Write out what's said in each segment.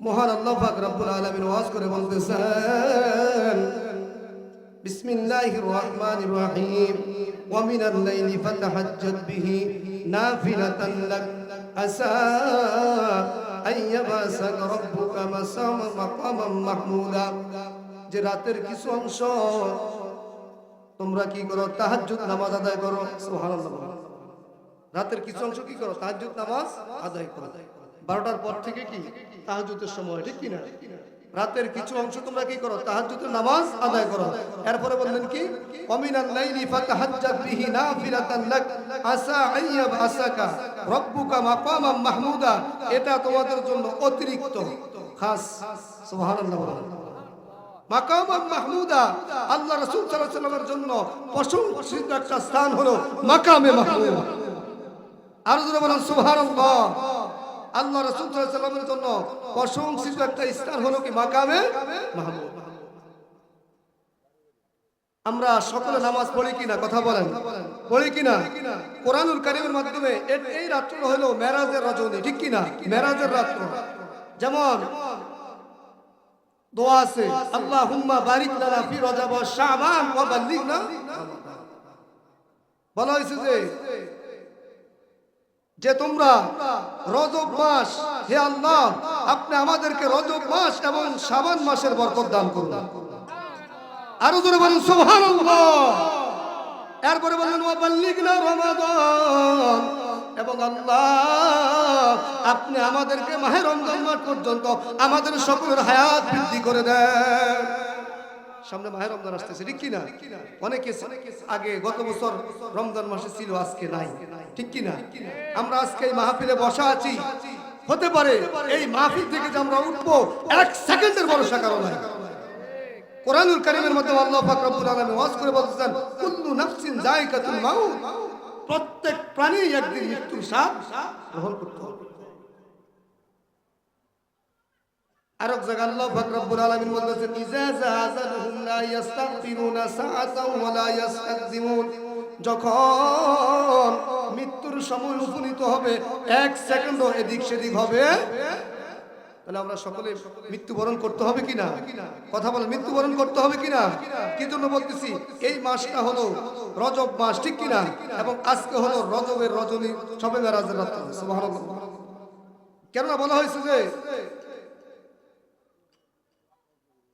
মহান আল্লাহ পাক রব্বুল আলামিন ওয়াজ করে বলতেছেন বিসমিল্লাহির রহমানির রহিম ওয়া মিনাল লাইলি ফাতাহাজ্জাদ বিহি নাফিলাতান লাক আসা আইয়াবাসাক রাব্বুকা মাসাম মাকামান মাহমুদা যে রাতের কিছু অংশ তোমরা কি করো তাহাজ্জুদ নামাজ আদায় করো সুবহানাল্লাহ রাতের কিছু অংশ কি করো তাহাজ্জুদ নামাজ আদায় করো বারোটার পর থেকে কি তাহাজ্জুদের সময়, ঠিক কি না রাতের কিছু অংশ তোমরা কি করো? তাহাজ্জুদের নামাজ আদায় করো। এরপরে বললেন কি? অমিনাল লাইলি ফাতাহাজ্জাদ বিহি নাফিলাতান লাক, আসা আইয়াব আসাকা, রব্বুকা মাকামাম মাহমুদা। এটা তোমাদের জন্য অতিরিক্ত। খাস, সুবহানাল্লাহ মাকামাম মাহমুদা, আল্লাহ রাসূল সাল্লাল্লাহু আলাইহি ওয়াসাল্লামের জন্য প্রশংসিত একটা স্থান হলো মাকামে মাহমুদ। আর জোরে বলেন, সুবহানাল্লাহ। আল্লাহ রাসূল সাল্লাল্লাহু জন্য প্রশংসিত একটা স্থান হলো কি? মাকামে আমরা সকলে নামাজ পড়ি কিনা? কথা বলেন। পড়ি কিনা? কোরআনুল কারীমের মাধ্যমে এই রাত্র হলো মেরাজের রজনী, ঠিক কিনা? মেরাজের রাত্র। যেমন দোয়া আছে, আল্লাহুম্মা বারিক লানা ফি রজব শাবান ওয়া বাল্লিগনা বলা হয়েছে যে যে তোমরা রজব মাস, হে আল্লাহ, আপনি আমাদেরকে রজব মাস এবং শাবান মাসের বরকত দান করুন। আরও জোরে বলুন, সুবহানাল্লাহ। এরপরে বাল্লিগনা রমাদান। এবং আল্লাহ, আপনি আমাদেরকে মাহে রমজান মাস পর্যন্ত আমাদের সকলের হায়াত বৃদ্ধি করে দেন। সামনে মাহে রমজান আসতেছে, ঠিক কিনা? অনেকে আগে গত বছর রমজান মাসে ছিল, আজকে নাই। ঠিক কিনা? আমরা আজকে এই মাহফিলে বসা আছি। হতে পারে এই মাহফিল থেকে যে আমরা উঠবো, এক সেকেন্ডের ভরসা কারণ নাই। কোরআনুল কারীমের মধ্যে আল্লাহ পাক রব্বুল আলামিন ওয়াজ করে বলতেছেন, কুল্লু নাফসিন যায়কাতুল মাউত। প্রত্যেক প্রাণী একদিন মৃত্যুর স্বাদ গ্রহণ করতে হবে। আর এক জায়গায় আল্লাহ পাক রব্বুল আলামিন বলতেছেন ইজা জাহাজালহুম লা ইস্তাগফিরুনা সাআতাও ওয়া লা ইস্তাকদিমুন যখন মৃত্যুর সময় উপনীত হবে, এক সেকেন্ডও এদিক সেদিক হবে। তাহলে আমরা সকলে মৃত্যুবরণ করতে হবে কিনা কথা বলে, মৃত্যুবরণ করতে হবে কিনা কি জন্য বলতেছি, এই মাসটা হলো রজব মাস, ঠিক কিনা এবং আজকে হলো রজবের রজনী, সবে মেরাজের রাত্র কেননা বলা হয়েছে যে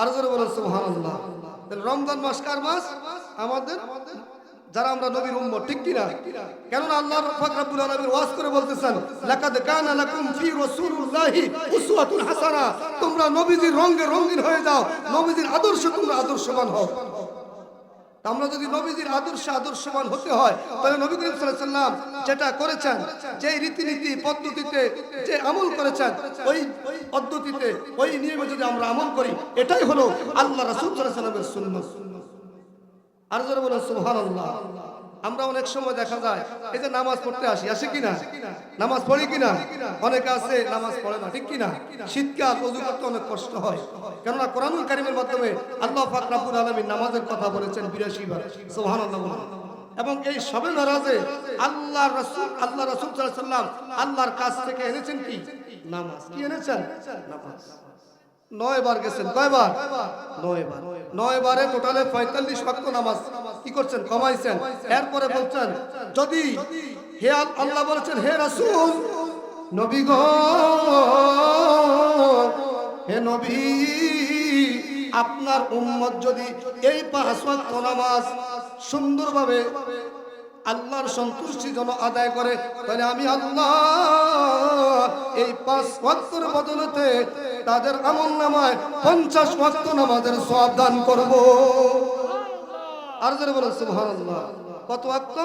আর জোরে বলেন, সুবহানাল্লাহ। তাহলে রমজান মাস কার মাস? আমাদের? যারা আমরা নবীর উম্মত, ঠিক কি না কেননা আল্লাহ পাক রব্বুল আলামিন ওয়াজ করে বলতেছেন, লাকাদ কানা লাকুম ফি রাসূলুল্লাহি উসওয়াতুন হাসানা। তোমরা নবীজির রঙে রঙিন হয়ে যাও, নবীজির আদর্শ তোমরা আদর্শবান হও। আমরা যদি নবীজির আদর্শ আদর্শবান হতে হয়, তাহলে নবী করিম সাল্লাম যেটা করেছেন, যে রীতিনীতি, পদ্ধতিতে যে আমল করেছেন, ওই পদ্ধতিতে, ওই নিয়মে যদি আমরা আমল করি, এটাই হলো আল্লাহ রাসূল সাল্লামের সুন্নাত। আর যারা বলেন সুবহানাল্লাহ আমরা অনেক সময় দেখা যায়, এই যে নামাজ পড়তে আসি, আসে কিনা? নামাজ পড়ি কিনা? অনেকে আছে, নামাজ পড়ে না, ঠিক কিনা? শীতকাল, অজু করতে অনেক কষ্ট হয়। কেননা কোরআনুল কারিমের মাধ্যমে আল্লাহ পাক রব্বুল আলামিন নামাজের কথা বলেছেন 82 বার। বলুন। এবং এই সবে নারাজে আল্লাহ রাসূল আল্লাহ রাসূল আল্লাহর কাছ থেকে এনেছেন কি? নামাজ। কি এনেছেন? নামাজ। নয় বার গেছেন, কয়বার? নয় বার টোটালে পঁয়তাল্লিশ ওয়াক্ত নামাজ। কি করছেন? কমাইছেন এরপরে বলছেন, যদি হে আল্লাহ বলেছেন, হে রাসূল, নবী গো, হে নবী, আপনার উম্মত যদি এই পাঁচ নামাজ সুন্দরভাবে আল্লাহর সন্তুষ্টি যেন আদায় করে, তাহলে আমি আল্লাহ এই পাঁচ ওয়াক্তর বদলতে তাদের আমল নামায় পঞ্চাশ ওয়াক্ত নামাজের সব দান করব। আর যারা বলেন, সুবহানাল্লাহ। কত ওয়াক্ত?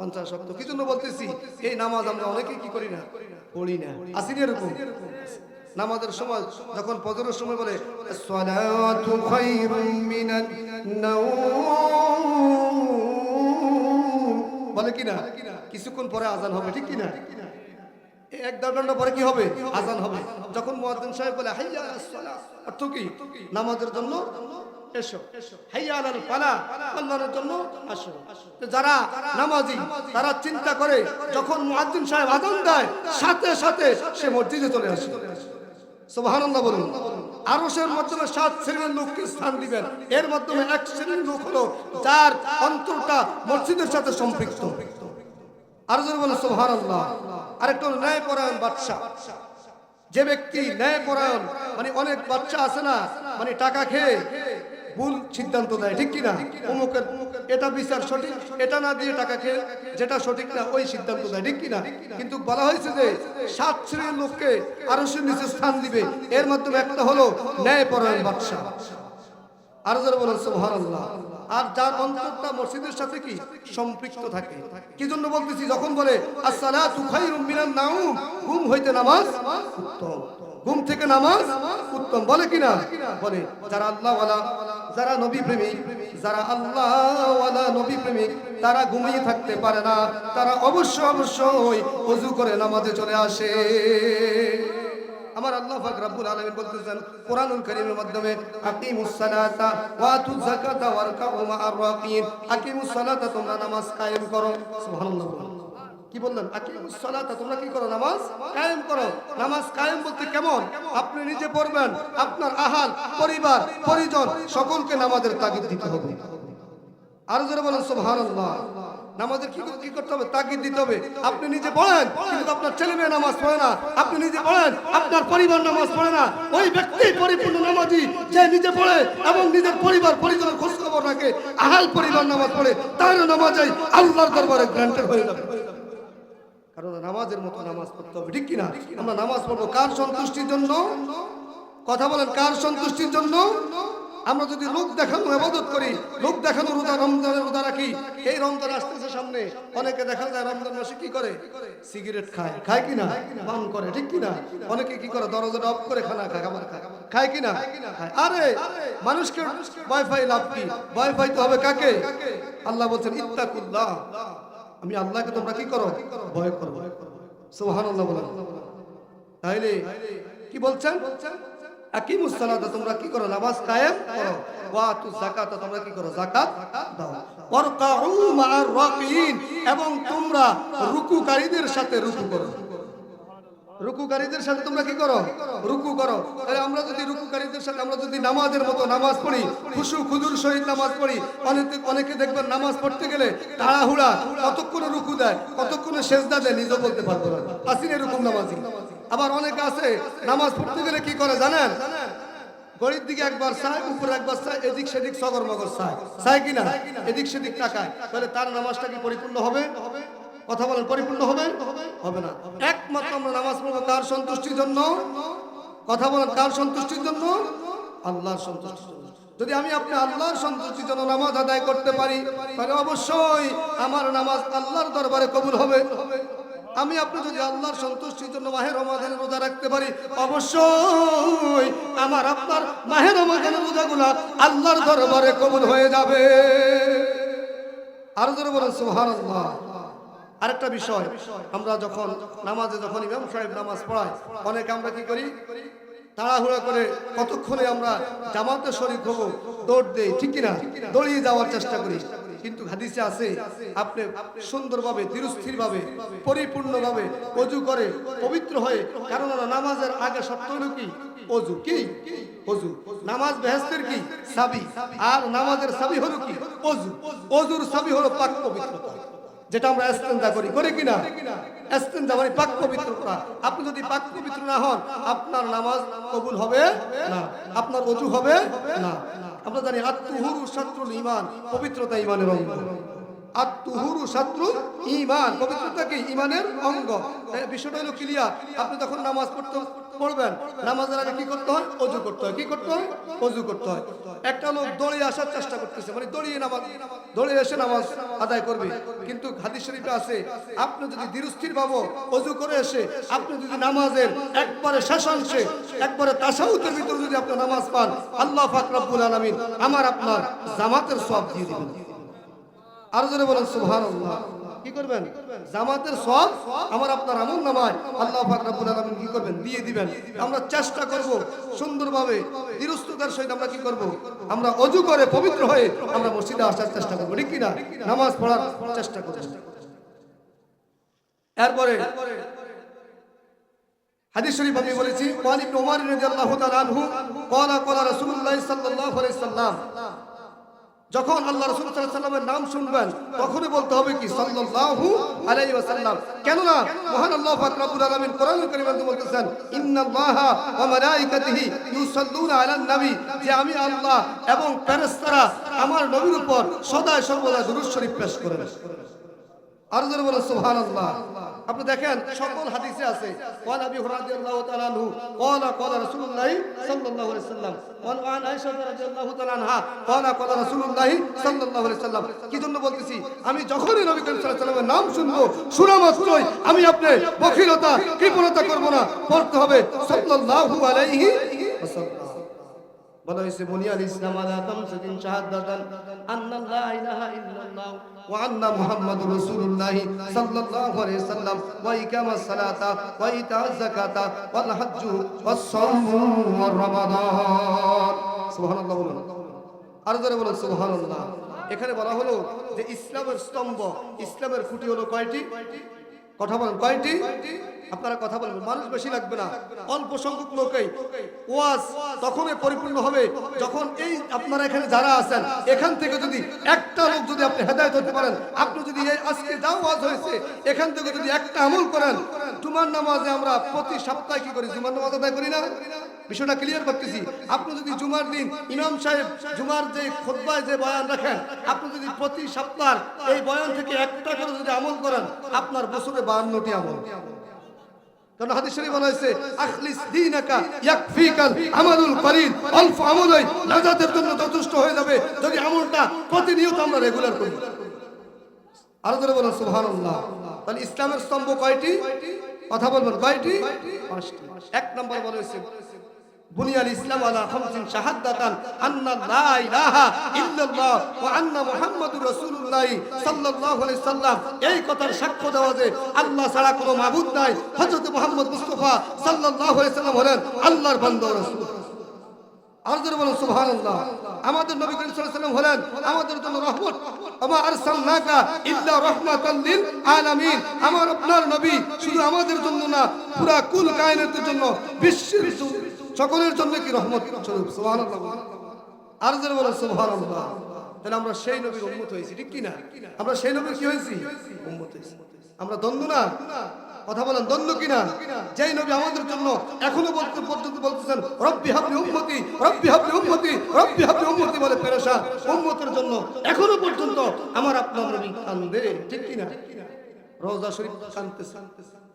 পঞ্চাশ ওয়াক্ত। কি জন্য বলতেছি? এই নামাজ আমরা অনেকে কি করি না? পড়ি না। আসিনি এরকম? নামাজের সময় যখন ফজরের সময় বলে, সালাতু খায়রুম মিনান নাওম। বলে কি না কিছুক্ষণ পরে আজান হবে, ঠিক কি না এই এক দেড় পরে কি হবে? আজান হবে। যখন মুয়াজ্জিন সাহেব বলে, হাইয়া অর্থ কি? নামাজের জন্য এসো। হাইয়া আলাল ফালাহ কল্যাণের জন্য আসো। যারা নামাজি, তারা চিন্তা করে, যখন মুয়াজ্জিন সাহেব আজান দেয়, সাথে সাথে সে মসজিদে চলে আসে। সুবহানাল্লাহ বলুন। আরশের মাধ্যমে সাত শ্রেণির লোককে স্থান দিবেন। এর মাধ্যমে এক শ্রেণির লোক হলো যার অন্তরটা মসজিদের সাথে সম্পৃক্ত। আর বলে সোহার আল্লাহ আরেকটা ন্যায় পরায়ণ বাদশাহ। যে ব্যক্তি ন্যায় পরায়ণ মানে অনেক বাচ্চা আছে না মানে টাকা খেয়ে ভুল সিদ্ধান্ত দেয়, ঠিক কিনা? অমুকের এটা বিচার সঠিক, এটা না দিয়ে টাকা খেয়ে যেটা সঠিক না, ওই সিদ্ধান্ত দেয়, ঠিক কিনা? কিন্তু বলা হয়েছে যে সাত শ্রেণির লোককে আরও সে নিচে স্থান দিবে। এর মাধ্যমে একটা হলো ন্যায়পরায়ণ বাদশা আর যারা বলেন, সুবহানাল্লাহ। আর যার অন্তরটা মসজিদের সাথে কি? সম্পৃক্ত থাকে। কি জন্য বলতেছি? যখন বলে, আসসালাতু খায়রুম মিনান নাউম ঘুম হইতে নামাজ উত্তম। ঘুম থেকে নামাজ উত্তম। বলে কিনা? বলে, যারা আল্লাহ ওয়ালা যারা নবী প্রেমিক যারা আল্লাহ ওয়ালা নবী প্রেমিক তারা ঘুমিয়ে থাকতে পারে না। তারা অবশ্য অবশ্যই ওযু করে নামাজে চলে আসে। আমার আল্লাহ পাক রব্বুল আলামিন বলতেছেন, কোরআনুল কারীমের মাধ্যমে, আকিমুস সালাতা ওয়া আতুজ যাকাতা ওয়ারকাউ মা'আর রাকিন। আকিমুস সালাতা, তোমরা নামাজ কায়েম করো। সুবহানাল্লাহ। কি বললেন? তোমরা কি করো? নামাজ কায়েম করো। নামাজ কায়েম বলতে কেমন? আপনি নিজে পড়বেন, আপনার আহাল, পরিবার, পরিজন, সকলকে নামাজের তাগিদ দিতে হবে। আর যারা বলেন, সুবহানাল্লাহ। নামাজের কি কি করতে হবে? তাকিদ দিতে হবে। আপনি নিজে পড়েন, কিন্তু আপনার ছেলে মেয়ে নামাজ পড়ে না। আপনি নিজে পড়েন, আপনার পরিবার নামাজ পড়ে না। ওই ব্যক্তি পরিপূর্ণ নামাজি, যে নিজে পড়ে এবং নিজের পরিবার, পরিজনের খোঁজ খবর রাখে, আহাল পরিবার নামাজ পড়ে তার নামাজই আল্লাহর দরবারে গ্রান্টেড হয়ে যাবে। কারণ নামাজের মতো নামাজ পড়তে হবে, ঠিক কিনা? আমরা নামাজ পড়ব কার সন্তুষ্টির জন্য? কথা বলেন, কার সন্তুষ্টির জন্য? আমরা যদি লোক দেখানো করি, লোক দেখানো রোজা, রমজানের রোজা রাখি, এই রমজান আসতেছে সামনে, অনেকে দেখা যায় রমজান মাসে কি করে? সিগারেট খায় খায় কিনা? পান করে, ঠিক কিনা? অনেকে কি করে? দরজাটা অফ করে খানা খায়, খাবার খায়। খায় কিনা। আরে, মানুষকে ওয়াইফাই লাভ কি? ওয়াইফাই তো হবে কাকে? আল্লাহ বলছেন, ইত্তাকুল্লাহ। আমি আল্লাহকে তোমরা কি করো? ভয় করো। সুবহানাল্লাহ বলেন। তাইলে কি বলছেন? তোমরা কি করো? নামাজ করো। তোমরা কি করো? রাকিন এবং তোমরা রুকুকারীদের সাথে রুকু করো। রুকুকারীদের সাথে তোমরা কি করো? রুকু করো। তাহলে আমরা যদি রুকুকারীদের সাথে, আমরা যদি নামাজের মতো নামাজ পড়ি, খুশু খুদুর সহিত নামাজ পড়ি, অনেকে অনেকে দেখবেন নামাজ পড়তে গেলে তাড়াহুড়া, কতক্ষণে রুকু দেয়, কতক্ষণে সেজদা দেয় নিজে বলতে পারব না। আসিন এরকম নামাজি। আবার অনেকে আছে, নামাজ পড়তে গেলে কি করে জানেন? গড়ির দিকে একবার চায়, উপরে একবার চায়, এদিক সেদিক সগর মগর চায় চায় কিনা এদিক সেদিক টাকায় তাহলে তার নামাজটা কি পরিপূর্ণ হবে? কথা বলেন, পরিপূর্ণ হবে? হবে না। একমাত্র আমরা নামাজ পড়ব কার সন্তুষ্টির জন্য? কথা বলেন, কার সন্তুষ্টির জন্য? আল্লাহর সন্তুষ্টির জন্য। যদি আমি আপনি আল্লাহর সন্তুষ্টির জন্য নামাজ আদায় করতে পারি, তাহলে অবশ্যই আমার নামাজ আল্লাহর দরবারে কবুল হবে। আমি আপনি যদি আল্লাহর সন্তুষ্টির জন্য মাহের রমাদানের রোজা রাখতে পারি, অবশ্যই আমার আপনার মাহের রমাদানের রোজাগুলা আল্লাহর দরবারে কবুল হয়ে যাবে। আরও জোরে বলেন, সুবহানাল্লাহ। আরেকটা বিষয়, আমরা যখন নামাজে যখন ইমাম সাহেব নামাজ পড়াই, অনেকে আমরা কি করি? তাড়াহুড়া করে কতক্ষণে আমরা জামাতে শরীক হব, দৌড় দেই, ঠিক কিনা? দৌড়িয়ে যাওয়ার চেষ্টা করি। কিন্তু হাদিসে আছে, আপনি সুন্দরভাবে, ধীরস্থিরভাবে, পরিপূর্ণভাবে অজু করে, পবিত্র হয়ে কারণ নামাজের আগে সত্য হলো কি? অজু কি? অজু। নামাজ বেহেস্তের কি? সাবি। আর নামাজের সাবি হলো কি? অজু। অজুর সাবি হলো পাক পবিত্রতা। যেটা আমরা এস্তেঞ্জা করি, করে কিনা? এস্তেঞ্জা মানে পাক পবিত্র করা আপনি যদি পাক পবিত্র না হন, আপনার নামাজ কবুল হবে না। আপনার অজু হবে না। আমরা জানি, আত্মহুরু শত্রুল ইমান পবিত্রতা ইমানের অঙ্গ। আত্মহুরু শত্রু ইমান পবিত্রতা কি? ইমানের অঙ্গ। বিষয়টা হলো ক্লিয়ার আপনি যখন নামাজ পড়তে পড়বেন নামাজের আগে কি করতে হয়? অজু করতে হয়। কি করতে হয়? অজু করতে হয়। একটা লোক দড়িয়ে আসার চেষ্টা করতেছে। মানে দড়িয়ে নামাজ, দড়িয়ে এসে নামাজ আদায় করবে। কিন্তু হাদিস শরীফে আছে, আপনি যদি ধীরস্থির ভাবো, অজু করে এসে আপনি যদি নামাজের একবারে শেষাংশে একবারে তাসাউতের ভিতরে যদি আপনি নামাজ পান, আল্লাহ পাক রব্বুল আলামিন আমার আপনার জামাতের সব দিয়ে দিবেন। আরও জোরে বলেন, সুবহানাল্লাহ। কি করবেন? জামাতের সব আমার আপনার আমল নামায়। আল্লাহ পাক রব্বুল আলামিন কি করবেন? দিয়ে দিবেন। আমরা চেষ্টা করব সুন্দরভাবে দৃঢ়তার সহিত আমরা কি করব? আমরা অজু করে পবিত্র হয়ে আমরা মসজিদে আসার চেষ্টা করব। ঠিক কি না নামাজ পড়ার চেষ্টা করব। এরপরে হাদিস শরীফ আমি বলেছি ইবনে উমর রাদিয়াল্লাহু তাআলা আনহু, ক্বালা ক্বালা রাসূলুল্লাহ সাল্লাল্লাহু আলাইহি সাল্লাম যখন আল্লাহ রাসূল সাল্লামের নাম শুনবেন, তখনই বলতে হবে কি, সাল্লাল্লাহু আলাইহি ওয়াসাল্লাম। কেন না মহান আল্লাহ আমি আল্লাহ এবং আমার নবীর উপর সদা সর্বদা পেশ আর আপনি দেখেন, সকল হাদিসে আছে। ওয়ান আবি হুরায়রা রাদিয়াল্লাহু তাআলা আনহু ক্বালা ক্বালা রাসূলুল্লাহ সাল্লাল্লাহু আলাইহি সাল্লাম। ওয়ান আন আয়েশা রাদিয়াল্লাহু তাআলা আনহা ক্বালা ক্বালা রাসূলুল্লাহ সাল্লাল্লাহু আলাইহি সাল্লাম। কি জন্য বলতেছি? আমি যখনই নবী করিম সাল্লাল্লাহু আলাইহি নাম শুনব, শোনা মাত্রই আমি আপনি বখিলতা, কৃপণতা করব না। পড়তে হবে সাল্লাল্লাহু আলাইহি বলা হয়েছে বুনিয়াল ইসলাম আলা খামসাতিন শাহাদাতান, আন্না লা ইলাহা ইল্লাল্লাহ ওয়া আন্না মুহাম্মাদুর রাসূলুল্লাহ সাল্লাল্লাহু আলাইহি সাল্লাম, ওয়া ইকামাস সালাতা, ওয়া যাকাতা, ওয়াল হজ্জু ওয়াস রমাদান। সুবহানাল্লাহ বলুন। আর জোরে বলুন, সুবহানাল্লাহ। এখানে বলা হলো যে ইসলামের স্তম্ভ, ইসলামের খুঁটি হলো কয়টি? কথা বলেন, কয়টি? আপনারা কথা বলবেন, মানুষ বেশি লাগবে না। অল্প সংখ্যক লোকেই। ওয়াজ তখনই পরিপূর্ণ হবে যখন এই আপনারা এখানে যারা আছেন, এখান থেকে যদি একটা লোক যদি আপনি হেদায়ত হতে পারেন, আপনি যদি এই আজকে যা ওয়াজ হয়েছে, এখান থেকে যদি একটা আমল করেন, জুমার নামাজে আমরা প্রতি সপ্তাহে কি করি? জুমার নামাজ আদায় করি না? বিষয়টা ক্লিয়ার করতেছি। আপনি যদি জুমার দিন ইমাম সাহেব জুমার যে খোদ্বায় যে বয়ান রাখেন, আপনি যদি প্রতি সপ্তাহ এই বয়ান থেকে একটা করে যদি আমল করেন, আপনার বছরে বাহান্নটি আমল। কারণ হাদিস শরীফ বলা হয়েছে, আখলিস দীনাকা ইয়াকফিকাল আমালুল অল্প আমলই নাজাতের জন্য যথেষ্ট হয়ে যাবে যদি আমলটা প্রতিনিয়ত আমরা রেগুলার করি। আরও ধরে সুবহানাল্লাহ। তাহলে ইসলামের স্তম্ভ কয়টি? কথা বলবেন, কয়টি? পাঁচটি। এক নম্বর বলা হয়েছে বুনিয়াল ইসলাম আলা খামসিন শাহাদাতান আন্না লা ইলাহা ইল্লাল্লাহ ওয়া আন্না মুহাম্মাদুর রাসূলুল্লাহ সাল্লাল্লাহু আলাইহি সাল্লাম। এই কথার সাক্ষ্য দেওয়া যে আল্লাহ ছাড়া কোনো মাবুদ নাই। হযরত মুহাম্মদ মুস্তাফা সাল্লাল্লাহু আলাইহি সাল্লাম হলেন আল্লাহর বান্দা রাসূল। আর জোরে সুবহানাল্লাহ। আমাদের নবী করিম সাল্লাল্লাহু আলাইহি ওয়াসাল্লাম হলেন আমাদের জন্য রহমত। আমা আরসালনাকা ইল্লা রাহমাতাল লিল আলামিন। আমার আপনার নবী শুধু আমাদের জন্য না, পুরা কুল কায়নাতের জন্য বিশ্বের জ- সকলের জন্য কি রহমত স্বরূপ? আর বলুন সুবহানাল্লাহ। তাহলে আমরা সেই নবীর উম্মত হয়েছি, ঠিক কি না আমরা সেই নবীর কি হয়েছি? উম্মত হয়েছি। আমরা দ্বন্দ্ব না? কথা বলেন দ্বন্দ্ব কিনা? যেই নবী আমাদের জন্য এখনও বলতে পর্যন্ত বলতেছেন, রব্বি হাবলি উম্মতি, রব্বি হাবলি উম্মতি, রব্বি হাবলি উম্মতি বলে পেরেশান। উম্মতের জন্য এখনও পর্যন্ত আমার আপনার নবী কান্দে, ঠিক কিনা? রোজা শরীফ কানতেছে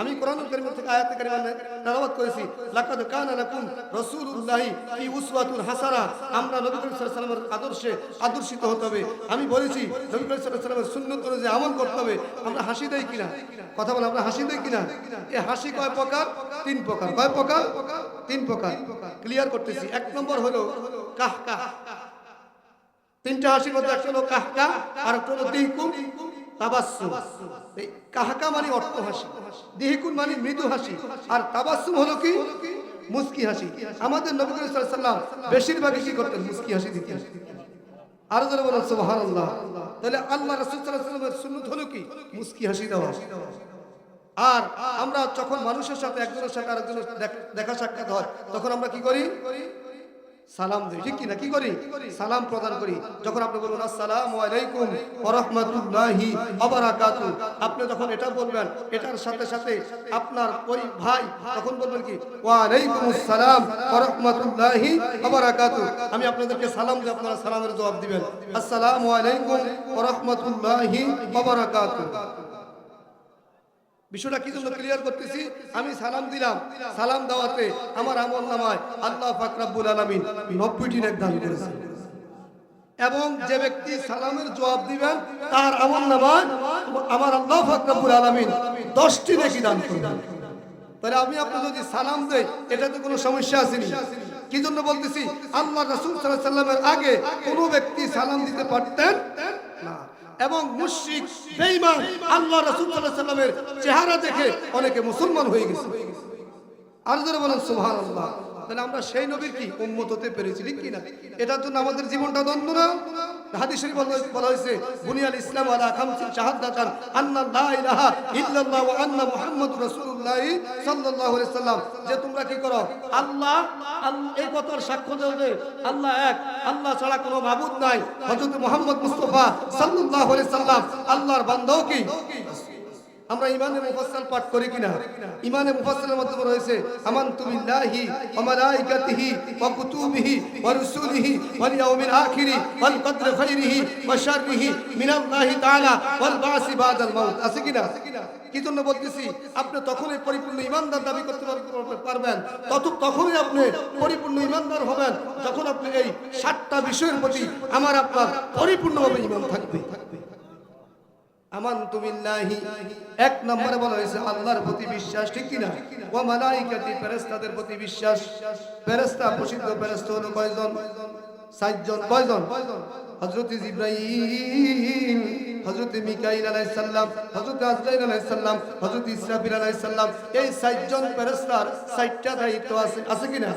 আমি কোরআন থেকে আয়াত তেলাওয়াত করেছি, লাকাদ কানা লাকুম রাসূলুল্লাহি ফি উসওয়াতুন হাসানা। আমরা নবী করিম সাল্লাল্লাহু আলাইহি আদর্শে আদর্শিত হতে হবে। আমি বলেছি, নবী করিম সাল্লাল্লাহু আলাইহি সুন্নাত অনুযায়ী আমল করতে হবে। আমরা হাসি দেই কিনা? কথা বলে আমরা হাসি দেই কিনা? এই হাসি কয় প্রকার? তিন প্রকার। কয় প্রকার? তিন প্রকার। ক্লিয়ার করতেছি। এক নম্বর হলো কাহ কাহ তিনটা হাসির মধ্যে একটা হলো কাহকা আর একটা হলো দিহকুন তাবাসসুম। এই মানে অর্থ হাসি, দিহকুন মানে মৃদু হাসি। আর তাবাসসুম হলো কি? মুস্কি হাসি। আমাদের নবী সাল্লাম বেশিরভাগই কি করতেন? মুস্কি হাসি দিতেন। আরও জোরে বলুন তাহলে আল্লাহ রাসূল সাল্লাল্লাহু আলাইহি ওয়াসাল্লামের সুন্নাত হলো কি? মুস্কি হাসি দেওয়া। আর আমরা যখন মানুষের সাথে একজনের সাথে আরেকজনের দেখা সাক্ষাৎ হয়, তখন আমরা কি করি? সালাম দিই। ঠিক কি না কি করি? সালাম প্রদান করি। যখন আপনি বলুন আসসালামু আলাইকুম রাহমাতুল্লাহি আপনি যখন এটা বলবেন, এটার সাথে সাথে আপনার ওই ভাই তখন বলবেন কি ওয়া আলাইকুম আসসালাম রাহমাতুল্লাহি আমি আপনাদেরকে সালাম দিই আপনারা সালামের জবাব দিবেন। আসসালামু আলাইকুম রাহমাতুল্লাহি ওয়া বারাকাতু বিষয়টা কি জন্য ক্লিয়ার করতেছি? আমি সালাম দিলাম। সালাম দেওয়াতে আমার আমল নামায় আল্লাহ ফাকরাবুল আলমিন নব্বইটি দান করেছে এবং যে ব্যক্তি সালামের জবাব দিবেন তার আমল নামায় আমার আল্লাহ ফাকরাবুল আলমিন দশটি নেকি দান করবেন তাহলে আমি আপনি যদি সালাম দেই, এটাতে কোনো সমস্যা আসেনি কি জন্য বলতেছি? আল্লাহ রাসূল সাল্লামের আগে কোনো ব্যক্তি সালাম দিতে পারতেন না। এবং মুশরিক, বেঈমান, আল্লাহ রাসূল সাল্লাল্লাহু সাল্লামের চেহারা দেখে অনেকে মুসলমান হয়ে গেছে। আর যারা বলেন, সুবহানাল্লাহ, তাহলে আমরা সেই নবীর কি উম্মত হতে পেরেছি, ঠিক কি না এটার জন্য আমাদের জীবনটা দ্বন্দ্ব না? আল্লাহ ছাড়া কোনো মাবুদ নাই। হযরত মুহাম্মদ মুস্তাফা সাল্লাল্লাহু আলাইহি আল্লাহর বান্দাও কি? আমরা ইমানে মুফাসসাল পাঠ করি কিনা? ইমানে মুফাসসালের মধ্যে রয়েছে আমানতু বিল্লাহি ওয়া মালাইকাতিহি ওয়া কুতুবিহি ওয়া রুসুলিহি ওয়াল ইয়াউমিল আখিরি ওয়াল কদরি খাইরিহি ওয়া শাররিহি মিনাল্লাহি তাআলা ওয়াল বাসি বাদাল মাউত। আছে কিনা? কি জন্য বলতেছি? আপনি তখনই পরিপূর্ণ ইমানদার দাবি করতে পারবেন। তত তখনই আপনি পরিপূর্ণ ইমানদার হবেন যখন আপনি এই সাতটা বিষয়ের প্রতি আমার আপনার পরিপূর্ণভাবে ইমান থাকবে। এক নম্বরে বলা হয়েছে, আল্লাহর প্রতি বিশ্বাস, ঠিক কি না ওয়া মালাইকাতি প্রতি বিশ্বাস। প্রসিদ্ধ কয়জন? সাতজন। কয়জন? ইব্রাহিম মিকাইল আজরাইল ইসরাফিল এই সাতজন সাতটা দায়িত্ব আছে আছে কি না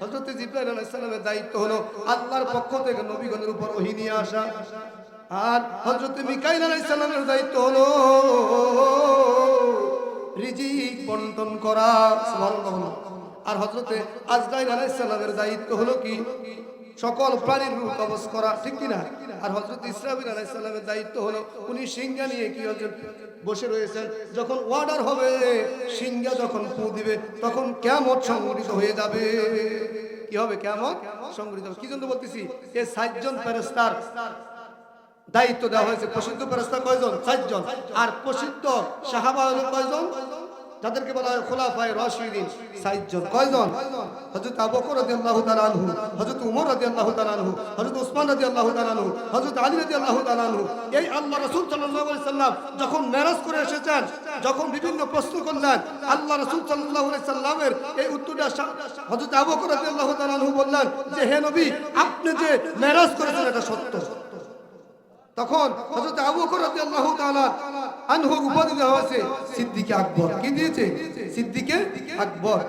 হযরত জিব্রাইল আলাইহিস সালামের দায়িত্ব হলো আল্লাহর পক্ষ থেকে নবীগণের উপর ওহী নিয়ে আসা। আর হজরত মিকাইল আলাইহিস সালামের দায়িত্ব হলো রিজিক বন্টন করা আর হজরতে আজরাইল আলাইহিস সালামের দায়িত্ব হলো কি? সকল প্রাণীর রূপ কবজ করা, ঠিক কি না আর হজরত ইসরাফিল আলাইহিস সালামের দায়িত্ব হলো, উনি সিংহা নিয়ে কি হচ্ছেন বসে রয়েছেন? যখন ওয়ার্ডার হবে, সিংহা যখন ফু দিবে, তখন কেমন সংগঠিত হয়ে যাবে। কি হবে কেমন সংগঠিত হবে। কি জন্য বলতেছি? এই সাতজন ফেরেস্তার দায়িত্ব দেওয়া হয়েছে। প্রসিদ্ধ ফেরেস্তা কয়জন? চারজন। আর প্রসিদ্ধ সাহাবা হলো কয়জন? যাদেরকে বলা হয় খোলাফায়ে রাশিদিন। চারজন। কয়জন? হযরত আবু বকর রাদিয়াল্লাহু তাআলা আনহু, হযরত উমর রাদিয়াল্লাহু তাআলা আনহু, হযরত উসমান রাদিয়াল্লাহু তাআলা আনহু, হযরত আলী রাদিয়াল্লাহু তাআলা আনহু। এই আল্লাহ রাসূল সাল্লাল্লাহু আলাইহি সাল্লাম যখন মেরাজ করে এসেছেন, যখন বিভিন্ন প্রশ্ন করলেন, আল্লাহ রাসূল সাল্লাল্লাহু আলাইহি সাল্লামের এই উত্তরটা সা- হযরত আবু বকর রাদিয়াল্লাহু তাআলা আনহু বললেন যে, হে নবী, আপনি যে মেরাজ করেছেন, এটা সত্য। তখন হযরত আবু বকর রাদিয়াল্লাহু তাআলা উপাধি দেওয়া হয়েছে সিদ্দিকে আকবর। কি দিয়েছে? সিদ্দিকে আকবর।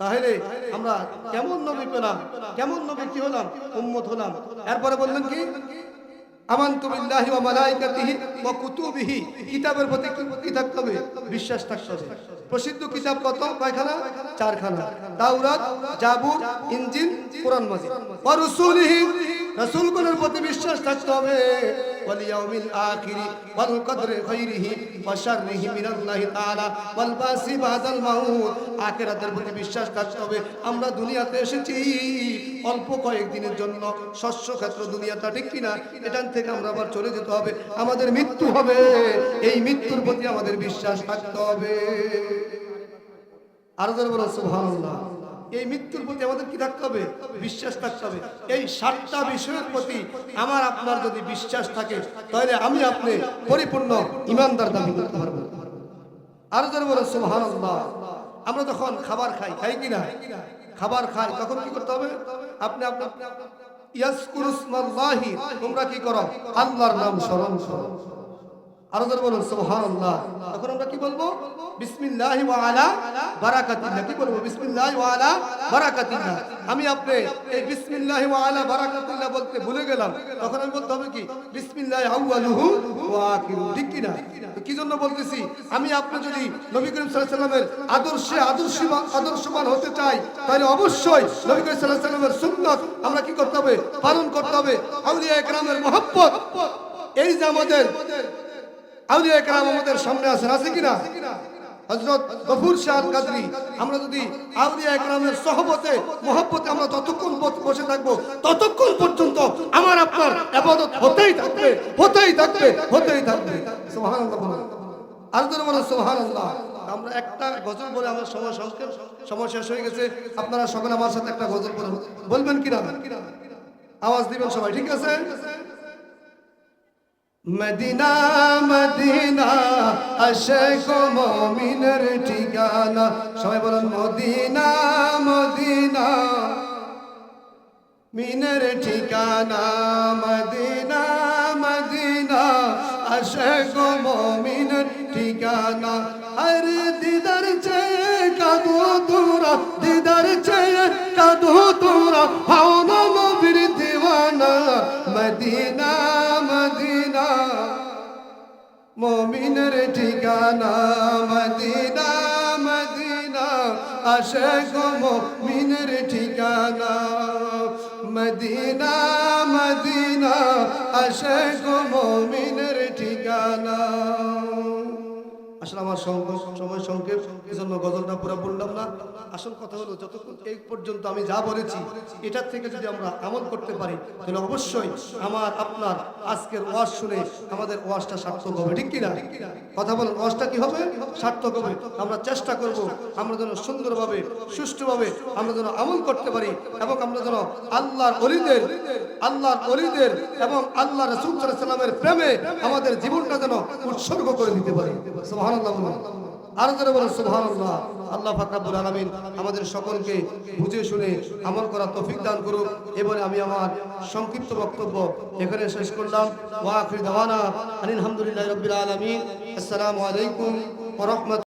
তাহলে আমরা কেমন নবী পেলাম? কেমন নবী কি হলাম? উম্মত হলাম। এরপরে বললেন কি? আমানতু বিল্লাহি ওয়া মালাইকাতিহি ওয়া কুতুবিহি। কিতাবের প্রতি কি থাকতে হবে? বিশ্বাস থাকতে হবে। প্রসিদ্ধ কিতাব কত? কয়খানা? চারখানা। তাওরাত, জাবুর, ইনজিল, কোরআন মাজিদ। ওয়া রুসুলিহি রাসূলগণের প্রতি বিশ্বাস থাকতে হবে। অল্প কয়েকদিনের জন্য। শস্য ক্ষেত্র দুনিয়াটা ঠিক কিনা এখান থেকে আমরা আবার চলে যেতে হবে। আমাদের মৃত্যু হবে। এই মৃত্যুর প্রতি আমাদের বিশ্বাস থাকতে হবে। আরও বলো সুবহানাল্লাহ। এই মৃত্যুর প্রতি আমাদের কি থাকতে হবে? বিশ্বাস থাকতে হবে। এই সাতটা বিষয়ের প্রতি আমার আপনার যদি বিশ্বাস থাকে, তাহলে আমি আপনি পরিপূর্ণ ইমানদার দাবি করতে পারব। আরও জন বলো সুবহানাল্লাহ। আমরা যখন খাবার খাই খাই কি না খাবার খাই, তখন কি করতে হবে? আপনি আপনার তোমরা কি করো? আল্লাহর নাম স্মরণ করো। আরও ধরে বলুন, সুবহানাল্লাহ। তখন আমরা কি বলব? কি আমি আপনি জন্য বলতেছি? আমি আপনি যদি নবী করিম সাল্লামের আদর্শে আদর্শবান আদর্শবান হতে চাই, তাহলে অবশ্যই নবী করিম সাল্লামের সুন্নাত আমরা কি করতে হবে? পালন করতে হবে। আউলিয়া একরামের এই যে আমাদের আউলিয়া আমাদের সামনে আছেন, আছে কিনা? হযরত গফুর শাহ কাদরি, আমরা যদি আউলিয়া একরামের সহবতে, মহব্বতে আমরা ততক্ষণ বসে থাকব, ততক্ষণ পর্যন্ত আমার আপনার ইবাদত হতেই থাকবে হতেই থাকবে হতেই থাকবে। সুবহানাল্লাহ। আর জোরে বলুন, সুবহানাল্লাহ। আমরা একটা গজল বলে আমার সময় সংক্ষেপ, সময় শেষ হয়ে গেছে। আপনারা সকলে আমার সাথে একটা গজল বলবেন কিনা? আওয়াজ দিবেন সবাই, ঠিক আছে? মদিনা মদিনা আশেক মমিনের ঠিকানা। সবাই বলুন, মদিনা মদিনা, মিনের ঠিকানা। মদিনা মদিনা আশেক মমিনের ঠিকানা। আর দিদার চেয়ে কাদো তোরা, দিদার চেয়ে কাদো তোরা হাও ঠিকানা মদিনা মদিনা আশেক মিনের ঠিকানা। মদিনা মদিনা আশেক মিনের ঠিকানা। আসলে আমার সময় সংক্ষেপ জন্য গজলটা পুরো বললাম না। আসল কথা হলো, যতক্ষণ এই পর্যন্ত আমি যা বলেছি, এটার থেকে যদি আমরা আমল করতে পারি, তাহলে অবশ্যই আমার, আপনার আজকের ওয়াজ শুনে আমাদের ওয়াজটা সার্থক হবে। ঠিক কিনা? কথা বলেন, ওয়াজটা কি হবে? সার্থক হবে। আমরা চেষ্টা করব, আমরা যেন সুন্দরভাবে, সুষ্ঠুভাবে আমরা যেন আমল করতে পারি এবং আমরা যেন আল্লাহর অলিদের আল্লাহর অলিদের এবং আল্লাহ রসুল সাল্লামের প্রেমে আমাদের জীবনটা যেন উৎসর্গ করে দিতে পারি। আমাদের সকলকে বুঝে শুনে আমল করা তফিক দান করুক। এবারে আমি আমার সংক্ষিপ্ত বক্তব্য এখানে শেষ করলাম। আলহামদুলিল্লাহি আলাইকুম